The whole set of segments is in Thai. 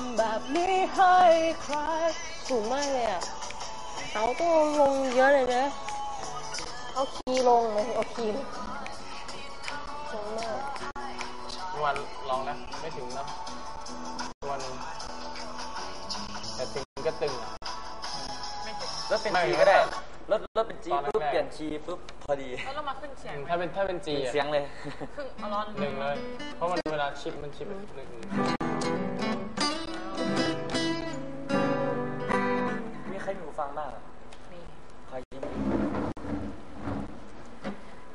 ำแบบนี้ให้ใครสูงมากเลยอะเอาต้องลงเยอะเลยนะเอาคีย์ลงเลยเอาคีย์ลงสูงมากเมื่อวันลองนะ ไม่ถึงนะวันแต่ตึงก็ตึงอะรถเป็นไม่จีไม่ก็ได้ได้รถรถเป็นจีตอนแรก ปุ๊บเปลี่ยนชีปุ๊บพอดีแล้วเรามาขึ้นเสียงถ้าเป็นถ้าเป็นจีเป็นอะเสียงเลยขึ้นเอาร้อนหนึ่งเลย เพราะมันเวลาชิปมันชิปหนึ่ง รมีหูฟังบ้างอะใครยิ้ม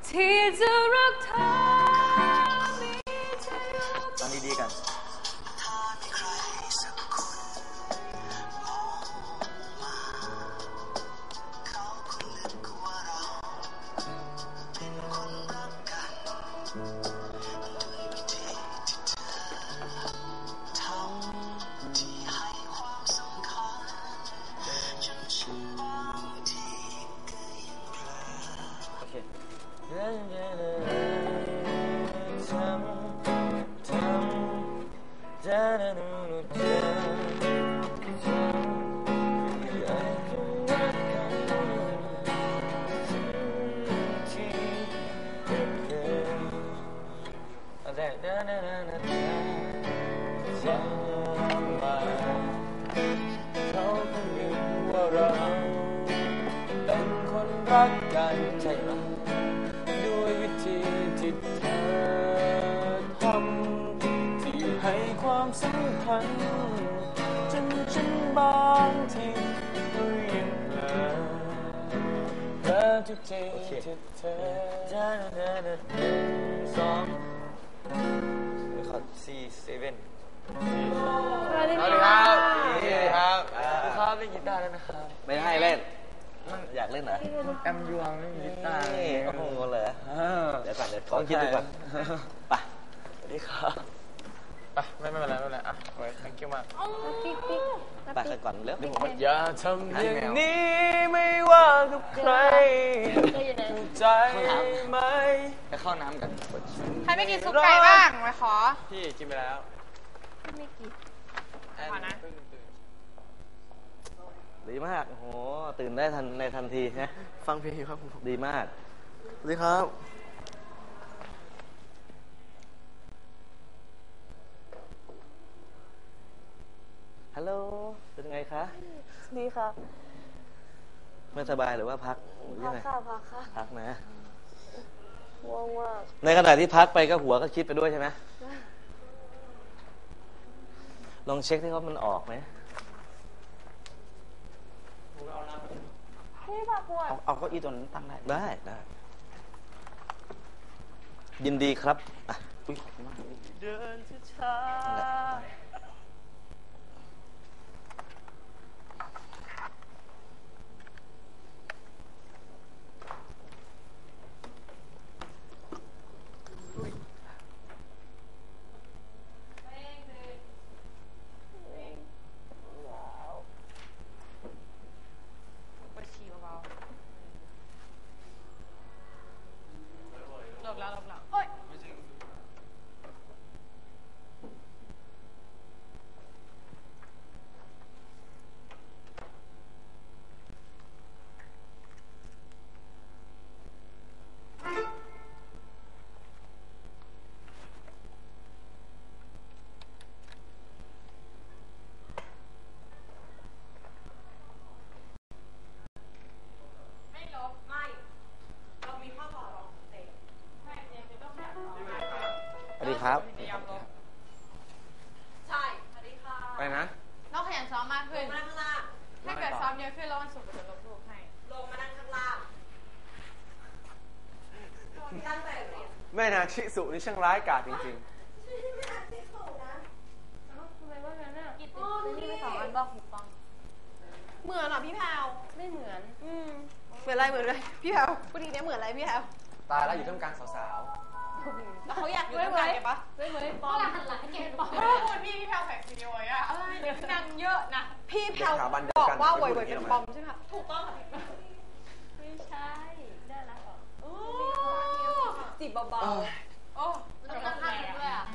ที่จะรักเธอมีเธอ ฟังดีๆกัน ความสำคัญจนฉันบางทีก็ยังเผลอเผลอทุกทีโอเคที่เธอจ้าหนึ่งสองขอสี่เซเว่นสวัสดีสวัสดีค่ะครับสวัสดีครับครับเล่นกีตาร์แล้วนะครับ ไม่ให้เล่น อยากเล่นเหรอแอมยวงไม่มีกีตาร์นี่โอ้โหเหรอเดี๋ยวก่อนเดี๋ยวขอคิดดูก่อนไปสวัสดีครับ ไปไม่ไม่เป็นไรไม่เป็นไรอะไว้ thank you มาก ปิ๊กปิ๊กไปกันก่อนเร็วอย่าทำอย่างนี้ไม่ว่ากับใครก็อยู่ไหนใจไหมไปเข้าน้ำกัน ใครไม่กินซุปไก่บ้างมาขอ พี่กินไปแล้ว ไม่กินแอนขอนะเพิ่งตื่นดีมากโอ้โหตื่นได้ทันในทันทีนะฟังเพลงอยู่ครับผมดีมากสวัสดีครับ ฮัลโหล เป็นไงคะ ดีค่ะ ไม่สบายหรือว่าพักหรือพัยักงไงค่ะพักค่ะพักนะ ง่วงมากในขณะที่พักไปก็หัวก็คิดไปด้วยใช่ไหมลองเช็คที่เขามันออกไหมพี่ผักปวดเอาเอาเก้าอี้ตัวนั้นตั้งได้ได้ได้ ยินดีครับอะ อุ้ยขอบคุณมาก เดินช้านั่ แม่นางชิสุนี่ช่างร้ายกาจจริงทำไมว่างั้นอะโอ้ดูดิสองอันบอกหูฟัง เหมือนเหรอพี่แพลวไม่เหมือน อืมเหมือนอะไรเหมือนอะไรพี่แพลวพูดดีเนี่ยเหมือนอะไรพี่แพลวๆ ตายแล้วอยู่ท่ามกลางสาวแล้วเขาอยากอยู่ด้วยกันปะไม่เหมือนปอมหันหลังให้แกปอมพูดพี่พี่แพลวแฝงวิดีโออะอะไรนางเยอะนะ พี่แพลวบอกว่าโวยๆเป็นปอมใช่ไหมคะถูกต้องค่ะ ไม่ใช่น่ารักเหรอ โอ้ จีบเบาโอ้กระบอกแตกด้วยอะ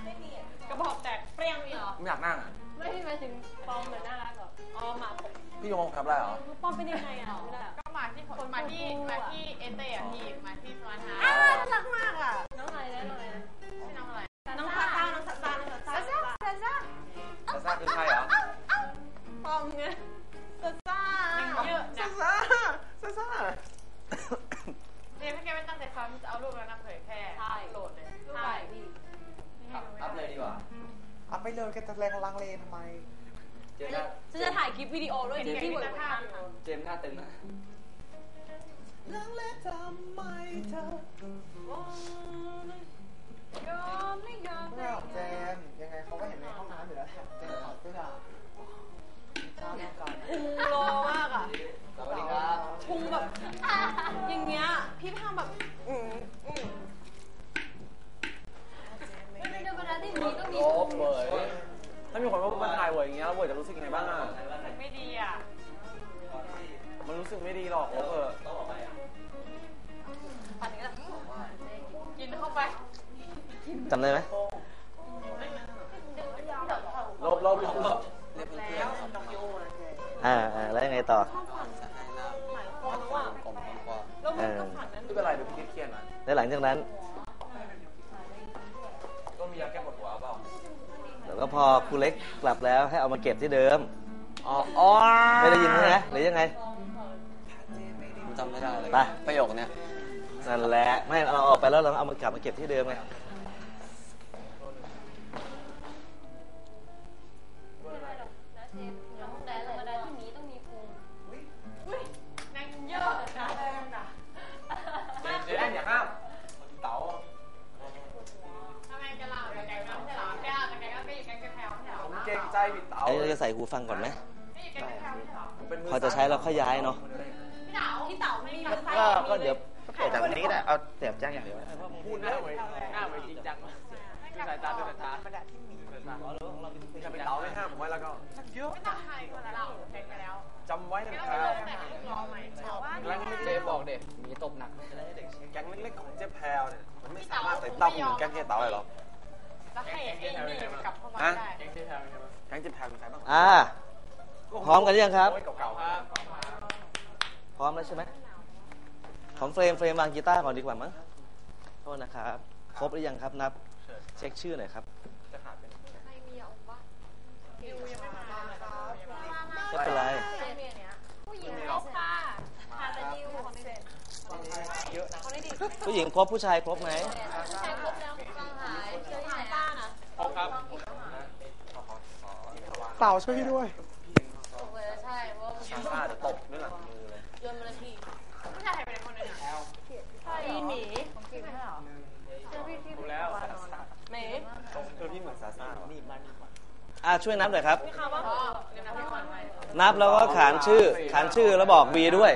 กระบอกแตกเปรี้ยงนี่เหรอ ไม่อยากนั่งอะไม่ได้หมายถึงปอมเหมือนน่ารักเหรอๆอ๋อหมาผมพี่โยงทำอะไรเหรอปอมเป็นยังไงอะไม่ได้อะก็มาที่คนมาที่มาที่เอเต้อะพี่มาที่สมาร์ทฮาอ่าน่ารักมากอะน้องอะไรนะน้องอะไรนะชื่อน้องอะไร จะแรงลังเลทำไม เจมส์หน้าฉันจะถ่ายคลิปวิดีโอด้วยที่ที่เหมือนภาพเจมส์หน้าตึงนะลังเลทำไมเธอยอมไม่ยอมไม่ออกแจมยังไงเขาก็เห็นในห้องน้ำอยู่แล้วแหละแจมถอดเสื้อชอบกันพุงโลมากอะสวัสดีครับพุงแบบ อย่างเงี้ย พี่ทำแบบ อืมอืมไม่ได้เวลาที่มีต้องมีโอ้เปิด ถ้ามีคนมาถ่ายเวยอย่างเงี้ยแล้วเวยจะรู้สึกยังไงบ้างอะไม่ดีอะ มันรู้สึกไม่ดีหรอกโอ้เออปันนี้แหละกินเข้าไปจำได้ไหมลบลบลบลบอ่าอ่าแล้วยังไงต่อหลายคนแล้วอะกลมกว้างแล้วมันก็ฝันนั้นไม่เป็นไรเดี๋ยวพี่เครียดๆนะแล้วหลังจากนั้น แล้วก็พอครูเล็กกลับแล้วให้เอามาเก็บที่เดิม อ๋ออ๋อไม่ได้ยินใช่ไหมหรือยังไงผมจำไม่ได้เลย ไป ประโยคเนี้ยนั่นแหละ ไม่เราออกไปแล้วเราเอามากลับมาเก็บที่เดิมไง เกรงใจพี่เต๋าไอ้เราจะใส่หูฟังก่อนไหมไม่อยู่แกงแพลวใช่เหรอเป็นมืพอจะใช้เราค่อยย้ายเนาะพี่เต๋าพี่เต๋าไม่มีไส้ก็ก็เดี๋ยวจากนี้แหละเอาเสียบแจ้งอย่างเดียวพูดหน้าไว้หน้าไว้จริงจังมากดูสายตาดูสายตาจะเป็นเต๋าไม่ห้ามผมไว้แล้วก็เยอะไม่ต้องใครคนละเราแกงไปแล้วจำไว้นะไม่คต้รัอบงแต่ลูกรอใหม่แต่ว่าแก๊งเล็กเจบอกเด็กมีตบหนักแก๊งเล็กๆของเจ๊แพรวเนี่ยมันไม่สามารถใส่เต้าหูแก๊งเจ๊เต๋าเลยหรอก แล้วให้ไอ้นี่กลับเข้ามาได้แก๊งเจ๊แพรวแก๊งเจ๊แพรวมีใครบ้างอ่า พร้อมกันหรือยังครับโอ้ยเก่าๆครับพร้อมแล้วใช่ไหมของเฟรมเฟรมวางกีตาร์ก่อนดีกว่ามั้งโทษนะครับ ครบหรือยังครับนับ เช็คชื่อหน่อยครับ จะขาดเป็นดิวยังไม่มาครับไม่เป็นไร ผู้หญิงครบค่ะพาแต่ดิวคนเสร็จเยอะนะผู้หญิงครบผู้ชายครบไหม ผู้ชายครบแล้วฟังหายเจอที่ไหนอะ ขอบครับ ถูกเลยใช่เพราะว่าซาซ่าจะตบด้วยหลังมือเลยโยนมาเลยพี่ผู้ชายหายไปไหนคนหนึงอะพี่หมีของพี่ไม่ใช่เหรอเจอพี่ที่ดูแล้วซาซ่าเมย์เออพี่เหมือนซาซ่าว่ะอ่าช่วยนับหน่อยครับ พี่เขาว่าอ๋อเดี๋ยวนะพี่ก่อนไว้นับแล้วก็ขานชื่อ ขานชื่อแล้วบอกวีด้วย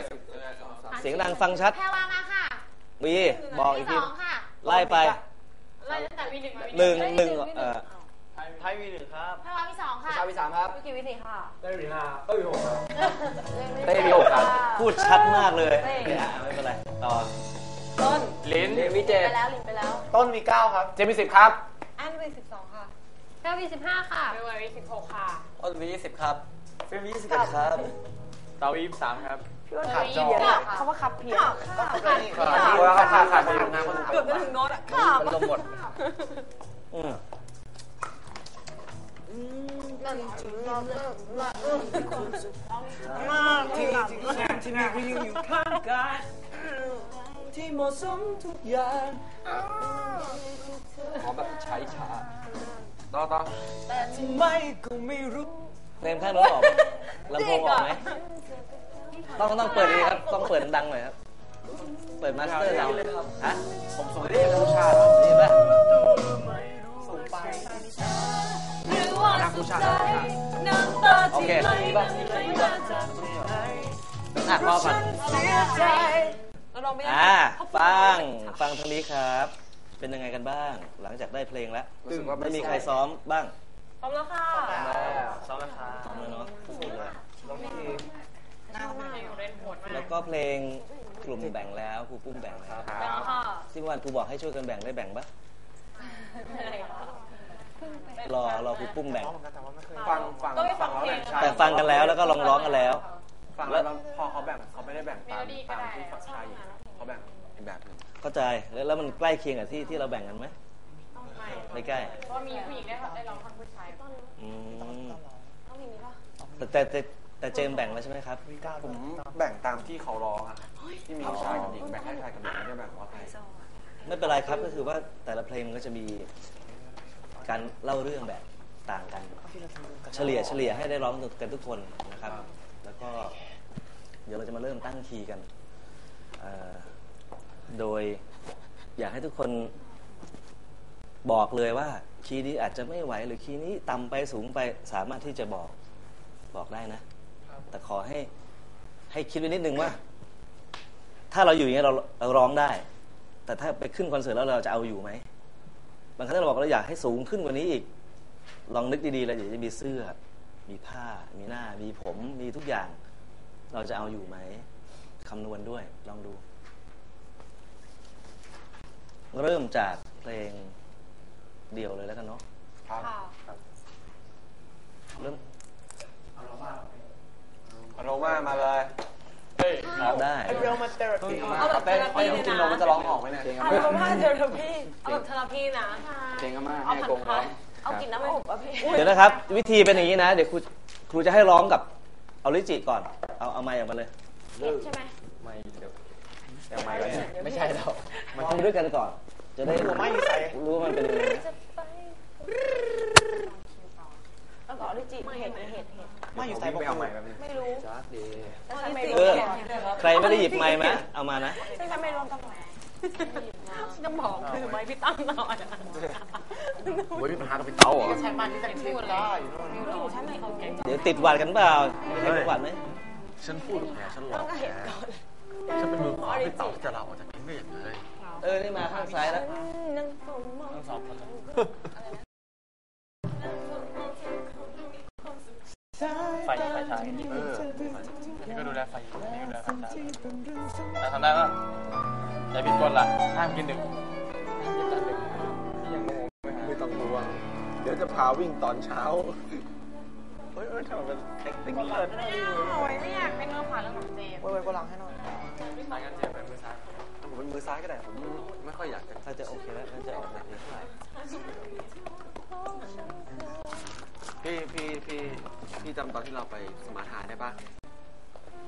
เสียงดังฟังชัดแพรวามาค่ะวีบอกอีกที่ทีสองค่ะ ไล่ไปไล่ตั้งแต่วีหนึ่งมาวีหนึ่งหนึ่งเอ่อาวิสามครับวิกิวิธีค่ะได้มีห้าเอ้ยหกครับ เต้มีหกครับ พูดชัดมากเลยอะไม่เป็นไร ต่อ ต้นลิ้นเจมีเจไปแล้วลินไปแล้ว ต้นมีเก้าครับ เจมีสิบครับ อันเป็นสิบสองค่ะแค่วีสิบห้าค่ะแพรวามีสิบหกค่ะอ้นมียี่สิบครับเฟรมยี่สิบเอ็ดครับ เต๋ายี่สิบสามครับขาดจอเขาว่าขับเพียนขาดขาดขาดขาดไปทำงานคนอื่นเกือบจะถึงโน้ตอะขับมันลงหมด อืม นั่นถึงนอนเลิกละเออที่ที่ที่มีผู้หญิงอยู่ข้างกายที่เหมาะสมทุกอย่างขอแบบใช้ช้าต่อต่อแต่ทำไมก็ไม่รู้เฟรมข้างโน้นออกลำโพงออกไหมต้องต้องเปิดดีครับ ต้องเปิดดังหน่อยครับ เปิดมาสเตอร์เราฮะผมส่งให้ผู้ชายดีป่ะส่งไป ว่ารักผู้ชายน้ำตาโอที่เคไหลดีป่ะไหลมาจากอะพอก่อนเสียใจเราลองไปยังอ่าฟังฟังทางนี้ครับ เป็นยังไงกันบ้าง หลังจากได้เพลงแล้วรู้สึกว่าไม่มีใครซ้อมบ้างพร้อมแล้วค่ะซ้อมนะคะซ้อมแล้วเนาะสู้เลยลองที่แล้วก็เพลงกลุ่มแบ่งแล้วครูปุ้มแบ่งแล้วครัแล้วบค่ะที่เมื่อวานครูบอกให้ช่วยกันแบ่งได้แบ่งปะ รอรอครูปุ้มแบ่ง ฟังฟังก็ไปฟังแล้วเพลแบ่งงใช่แต่ฟังกันแล้วแล้วก็ลองร้องกันแล้ว ฟังแล้วพอเขาแบ่งเขาไม่ได้แบ่งตามตามที่ฝั่งชายอยู่เขาแบ่งอีกแบบหนึงเข้าใจแล้วแล้วมันใกล้เคียงกับที่ที่เราแบ่งกันไหมไม่ใกล้เพราะมีผู้หญิงได้ได้ร้องทั้งผู้ชายอืมแต่แต่แต่แต่เจมส์แบ่งแล้วใช่ไหมครับ ผมแบ่งตามที่เขาร้องอะที่มีชายกับหญิงแบ่งให้ชายกับหญิงไม่ได้แบ่งว่าใครไม่เป็นไรครับก็คือว่าแต่ละเพลงมันก็จะมี การเล่าเรื่องแบบต่างกัน เฉลี่ยเฉลี่ยให้ได้ร้องกันทุกคนนะครับ แล้วก็เดี๋ยวเราจะมาเริ่มตั้งคีย์กันเอ่อโดยอยากให้ทุกคนบอกเลยว่า คีย์นี้อาจจะไม่ไหวหรือคีย์นี้ต่ำไปสูงไปสามารถที่จะบอกบอกได้นะ แต่ขอให้ให้คิดไว้นิดนึงว่า ถ้าเราอยู่อย่างเงี้ยเราเราร้องได้ แต่ถ้าไปขึ้นคอนเสิร์ตแล้วเราจะเอาอยู่ไหม บางครั้งเราบอกเราอยากให้สูงขึ้นกว่านี้อีก ลองนึกดีๆแล้วเดี๋ยวจะมีเสื้อ มีผ้า มีหน้า มีผม มีทุกอย่าง เราจะเอาอยู่ไหมคำนวณด้วย ลองดู เริ่มจากเพลงเดี่ยวเลยแล้วกันเนาะครับเริ่มอโรมามาเลยได้ เรียวมาเตอร์พีเอาแบบเทเต้นอราเต้พีนกินเลยนมมันจะนะร้องออกไหมเนี่ย เอาแบบว่าเทอราพีเอาแบบเทอราพีนะเพลงอาม่าเอาให้ผักงร้อง เอากินน้ำอบอะพี่เดี๋ยวนะครับ วิธีเป็นอย่างนี้นะ เดี๋ยวครูครูจะให้ร้องกับเอาลิจิก่อน เอาเอาไมค์ออกมาเลยใช่ไหมไม่เดี๋ยวแต่ไม่ก็เนี่ยไม่ใช่แล้วมาทำด้วยกันก่อน จะได้รู้ว่ามันเป็นยังไงนะแล้วก็ออริจิเห็ดเห็ดเห็ด ไม่อยู่ใส่ไม่เอาใหม่แบบนี้ไม่รู้จ้าดีแล้วฉันไม่เอรู้อใครไม่ได้หยิบไมค์มาเอามานะซึ่งฉันไม่รู้ตำแหน่งฉันต้องบอกคือไม้พี่ตั้มหน่อยโอ้ยมีปัญหากับพี่เต้าเหรอใช้มันที่จะพูดแล้วไม่อยู่ชั้นไหนเขาเก่งเดี๋ยวติดหวัดกันเปล่ามีใครติดหวัดไหมฉันพูดกับแกฉันหลอกแกฉันเป็นมือขวาพี่เต้าที่จะลาออกจากนี้ไม่อย่างเลยเออนี่มาข้างซ้ายแล้วนั่งสมมอง ฉายเออนี่ก็ดูแลไฟนี่ก็ดูแลไฟฉายแต่ทำได้ป่ะอย่าผิดกฎล่ะห้ามกินดึกยังงงไม่ต้องห่วงเดี๋ยวจะพาวิ่งตอนเช้าเฮ้ยเอ้ยทำไมเป็น acting เลิศโอ้ยไม่อยากเป็นเนื้อผ่านเรื่องของเจมเว้ยก็ล้างให้หน่อยสายกันเจมไปมือซ้ายผมเป็นมือซ้ายก็ได้ผมไม่ค่อยอยากจะถ้าจะโอเคแล้วถ้าจะออกแบบนี้เท่าไหร่ พี่พี่พี่พี่จำตอนที่เราไปสมาทานได้ปะ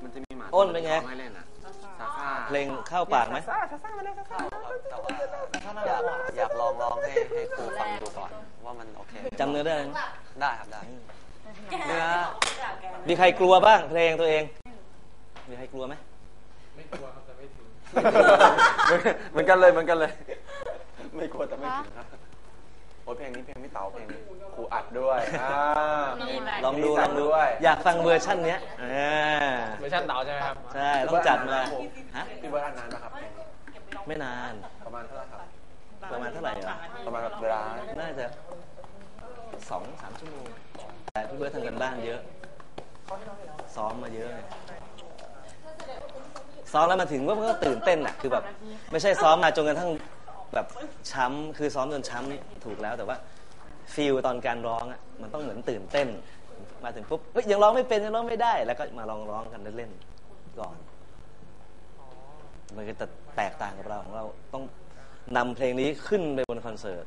มันจะมีหมาอ้นเป็นไงให้เล่นอะซาซ่าเพลงเข้าปากไหมเข้าครับแต่ว่าอยากอยากลองลองให้ให้ครูฟังดูก่อน ว่ามันโอเคจำเนื้อได้ไหมได้ครับได้ เนื้อมีใครกลัวบ้างเพลงตัวเอง มีใครกลัวไหมเหมือนกันเลยเหมือนกันเลย ไม่กลัวแต่ไม่ถึงครับ โอ้ยเพลงนี้เพลงพี่เต๋าเพลงนี้ครูอัดด้วยอ่าลองดูมีลสั่องงดูด้วยอยากฟังเวอร์ชันเนี้ยอ่าเวอร์ชันเต๋าใช่ไหมครับ ใช่ต้องจัดมาฮะพี่เบิร์ดอันนานนะครับ ไม่นานประมาณเท่าไหร่ครับ ประมาณเท่าไหร่อะประมาณเวลาน่าจะสองสามชั่วโมงแต่พี่เบิร์ดทำกันบ้านเยอะ ซ้อมมาเยอะไงซ้อมแล้วมาถึงว่ามันก็ตื่นเต้นอะคือแบบ ไม่ใช่ซ้อมมาจนกระทั่ง แบบช้ำคือซ้อมจนช้ำถูกแล้วแต่ว่าฟีลตอนการร้องอะมันต้องเหมือนตื่นเต้น มาถึงปุ๊บเฮ้ยยังร้องไม่เป็นยังร้องไม่ได้ แล้วก็มาลองร้องกันเล่นๆก่อนมันก็จะแตกต่างกับเราของเราต้องนำเพลงนี้ขึ้นไปบนคอนเสิร์ต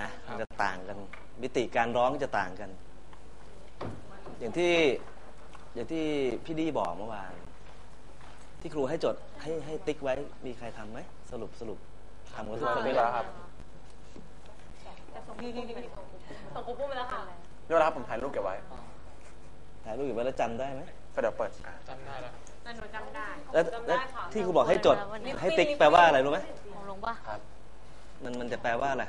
นะมันจะต่างกันมิติการร้องจะต่างกัน อย่างที่อย่างที่พี่ดีบอกเมื่อวานที่ครูให้จดให้ให้ติ๊กไว้มีใครทำไหมสรุปสรุป ทำกันทุกคนไม่ไหมแล้วครับส่งกูปุ้มไปแล้วค่ะเดี๋ยวนะครับผมถ่ายรูปเก็บไว้ถ่ายรูปอยู่ไว้แล้วจำได้ไหมก็เดี๋ยวเปิดอะจำได้แล้วแต่หนูจำได้แล้วแล้วที่ครูบอกให้จดให้ติ๊กแปลว่าอะไรรู้ไหมของลงปะครับ มันมันจะแปลว่าอะไร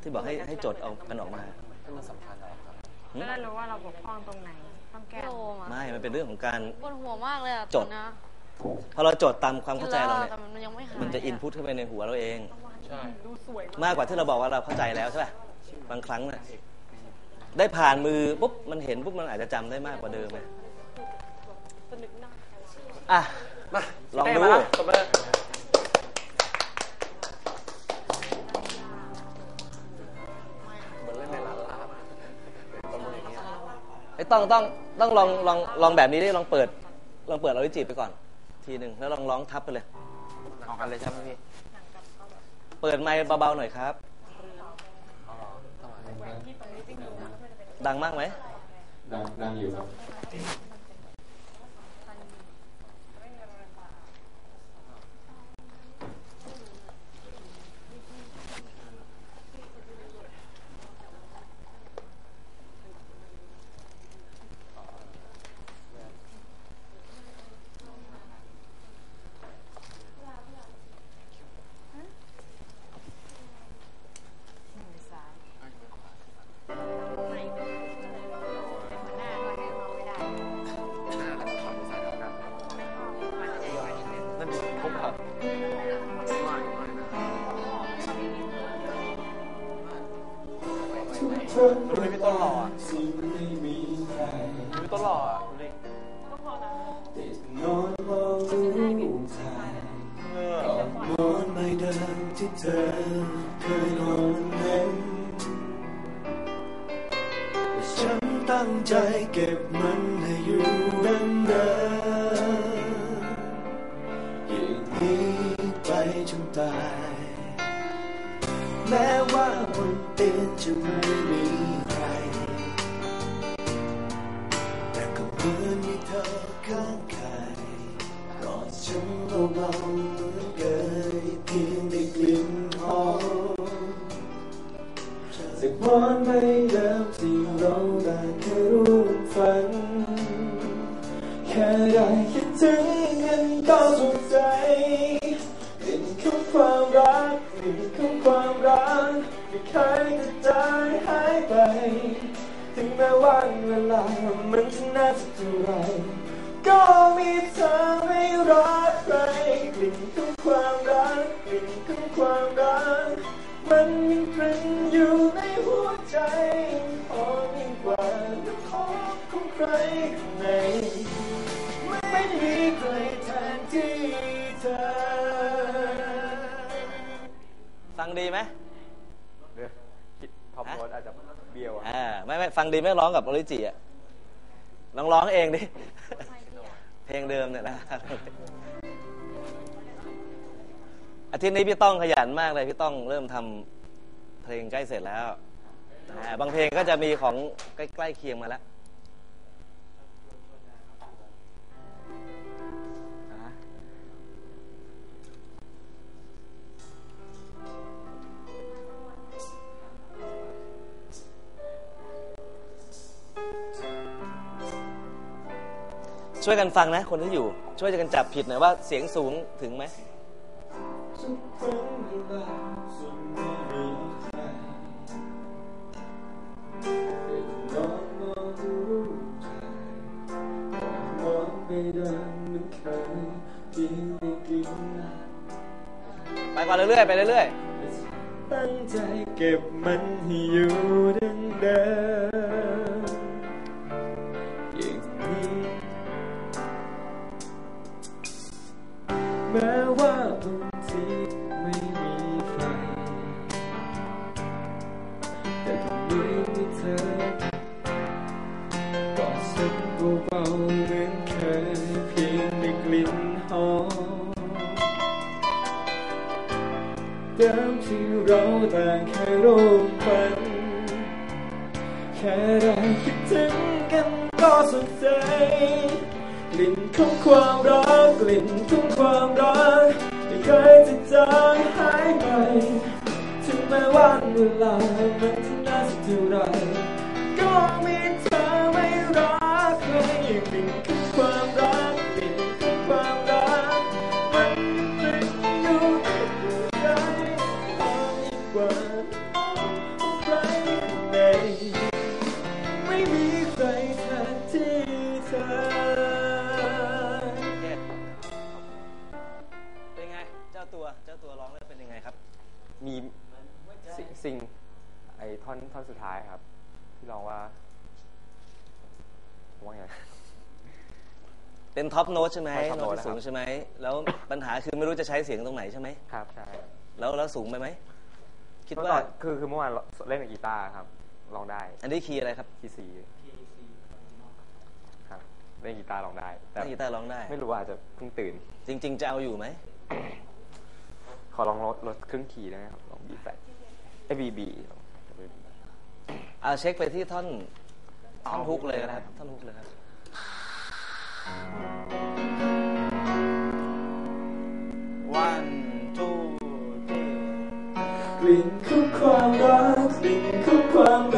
ที่บอกให้ให้จดเอามันออกมาให้มันสำคัญอะไรครับหืมจะได้รู้ว่าเราบกพร่องตรงไหนต้องแก้พี่โอมอะไม่ มันเป็นเรื่องของการปวดหัวมากเลยอะจดตอนนะพอเราจดตามความเข้าใจเราเนี่ยแต่มันยังไม่หายมันจะอินพุตเข้าไปในหัวเราเอง ใช่มากกว่าที่เราบอกว่าเราเข้าใจแล้วใช่ป่ะบางครั้งเนี่ยได้ผ่านมือปุ๊บมันเห็นปุ๊บมันอาจจะจำได้มากกว่าเดิมเลยอะมาลองดูเต้มาตบมือเหมือนเล่นในร้านลาบตบมืออย่างเงี้ยไอ้ต้องต้องต้องลองลองลองแบบนี้ดิลองเปิด ลองเปิดออริจิไปก่อน ทีหนึ่งแล้วลองร้องทับไปเลย ออกกันเลยใช่ไหมพี่ เปิดไมค์เบาๆหน่อยครับเอาเหรอต้องมาดังมากไหม ดังดังอยู่ครับ ม้ว่าบนเตียงจะไม่มีใคร แต่ก็เหมือนมีเธอข้างกายกอดฉันเบาๆเหมือนเคยเพียงได้กลิ่นหอมจากวันไม่ แม้วันเวลามันจะนานสักเท่าไรก็มีเธอไม่รักใครกลิ่นของความรักกลิ่นของความรักมันยังตรึงอยู่ในหัวใจหอมยิ่งกว่าน้ำหอมของใครข้างในไม่มีใครแทนที่เธอ ฟังดีไหม ฟังดีไม่ร้องกับออริจิอะลองร้องเองดิ เพลงเดิมเนี่ยนะอาทิตย์นี้พี่ต้องขยันมากเลยพี่ต้องเริ่มทำเพลงใกล้เสร็จแล้วอ่าบางเพลงก็จะมีของใกล้ ๆ เคียงมาแล้ว ช่วยกันฟังนะ คนที่อยู่ ช่วยกันจับผิดหน่อยว่าเสียงสูงถึงไหมไปก่อนเรื่อยๆไปเรื่อยๆตั้งใจเก็บมันให้อยู่ ก็สนใจกลิ่นของความรักกลิ่นของความรักไม่เคยจะจางหายไปถึงแม้วันเวลามันจะนานสักเท่าไรก็มีเธ ซิซิงไอ้ท่อนท่อนสุดท้ายครับ ที่ร้องว่าว่าไง เป็นท็อปโน้ตใช่ไหมใช่ top โน้ต note ที่สูงนะครับ ใช่ไหม แล้วปัญหาคือไม่รู้จะใช้เสียงตรงไหนใช่ไหม ครับใช่แล้วแล้วสูงไปไหม คิดเมื่อว่าก่อนคือคือเมื่อวานเล่นกับกีตาร์ครับร้องได้อันนี้คีย์อะไรครับคีย์ซีครับเล่นกีตาร์ร้องได้ แต่ถ้ากีตาร์ร้องได้ ไม่รู้ว่าอาจจะเพิ่งตื่น จริง ๆ จะเอาอยู่ไหม ขอลองลดลดครึ่งคีย์ได้ไหมครับลองบีแฟล ไอบีบีเอาเช็คไปที่ท่อนท่อนฮุกเลยนะครับ ท่อนฮุกเลยครับ one two three กลิ่นของความรักกลิ่นของความรัก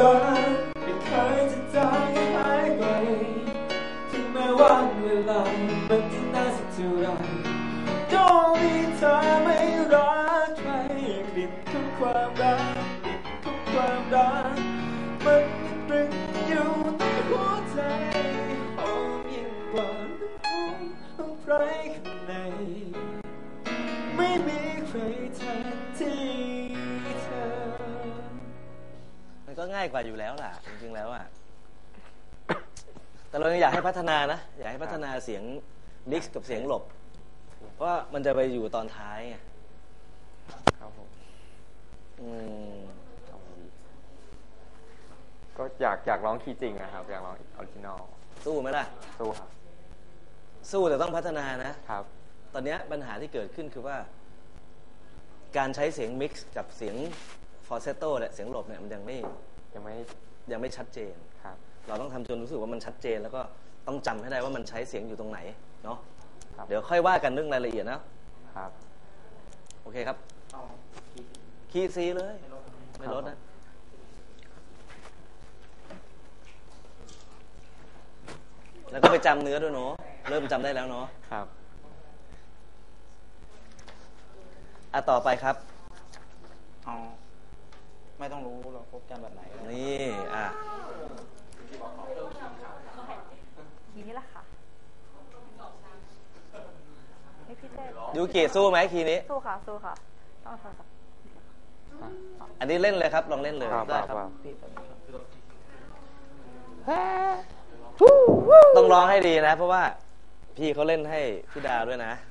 ายกว่าอยู่แล้วล่ะ จริงๆแล้วอะ แต่เรายังอยากให้พัฒนานะ อยากให้พัฒนาเสียงมิกซ์กับเสียงหลบ เพราะว่ามันจะไปอยู่ตอนท้ายไงครับผมอืมเอาดีก็อยากอยากร้องคีย์จริงนะครับ อยากร้องออริจินอลสู้ไหมล่ะ สู้ครับ สู้แต่ต้องพัฒนานะ ครับ ตอนเนี้ยปัญหาที่เกิดขึ้นคือว่า การใช้เสียงมิกซ์กับเสียงฟอร์เซตโต้เนี่ยเสียงหลบเนี่ยมันยังไม่ ยังไม่ยังไม่ชัดเจน ครับ เราต้องทำจนรู้สึกว่ามันชัดเจน แล้วก็ต้องจำให้ได้ว่ามันใช้เสียงอยู่ตรงไหนเนาะครับ เดี๋ยวค่อยว่ากันเรื่องรายละเอียดนะครับ โอเคครับคีย์ซีเลย ไม่ลดนะ แล้วก็ไปจำเนื้อด้วยเนาะเริ่มจำได้แล้วเนาะ ครับ อะต่อไปครับอ๋อ ไม่ต้องรู้เราพบกันแบบไหนก็ได้นี่อะทีนี้แหละค่ะให้พี่เต้ยูกิสู้ไหมคีย์นี้ สู้ค่ะ สู้ค่ะ ต้องโทรศัพท์อันนี้เล่นเลยครับ ลองเล่นเลยครับได้คครัรับบต้องร้องให้ดีนะ เพราะว่าพี่เขาเล่นให้พี่ดาวด้วยนะค่ะและ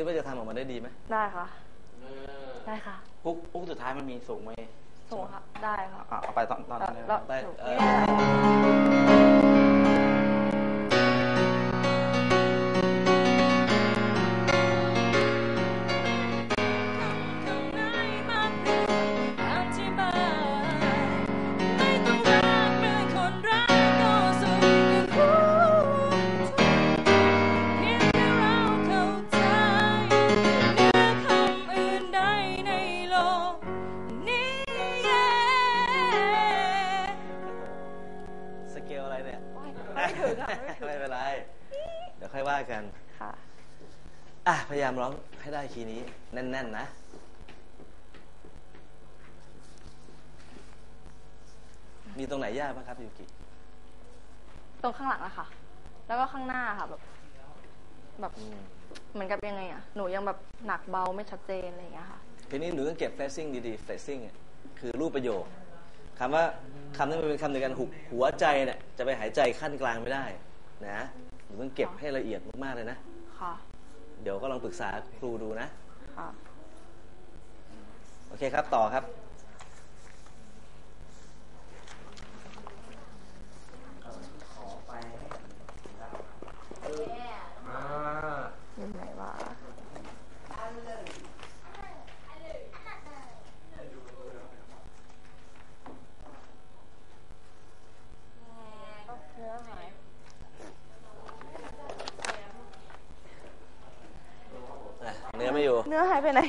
คิดว่าจะทำออกมาได้ดีไหมได้ค่ะ ได้ค่ะ ปุ๊กปุ๊กสุดท้ายมันมีสูงไหมส่งค่ะ ได้ค่ะ อะเอาไปตอนตอนนั้นเลยแล้วไปหนู เอไม่อ นี้แน่นๆนะมีตรงไหนยากบ้างครับยูกิตรงข้างหลังอะค่ะ แล้วก็ข้างหน้าค่ะ แบบ แบบอืมเหมือนกับยังไงอะหนูยังแบบหนักเบาไม่ชัดเจนอะไรอย่างเงี้ยค่ะ ทีนี้หนูต้องเก็บ phrasing ดีๆ phrasing อะคือรูปประโยคคำว่าคำที่มันเป็นคำในการหุกหัวใจเนี่ยจะไปหายใจขั้นกลางไม่ได้นะหนูต้องเก็บให้ละเอียดมากๆเลยนะ ค่ะ เดี๋ยวก็ลองปรึกษาครูดูนะ ค่ะ โอเคครับ ต่อครับ อยู่ไหนวะเนื้อหาย อะเนื้อไม่อยู่ เนื้อหายไปไหน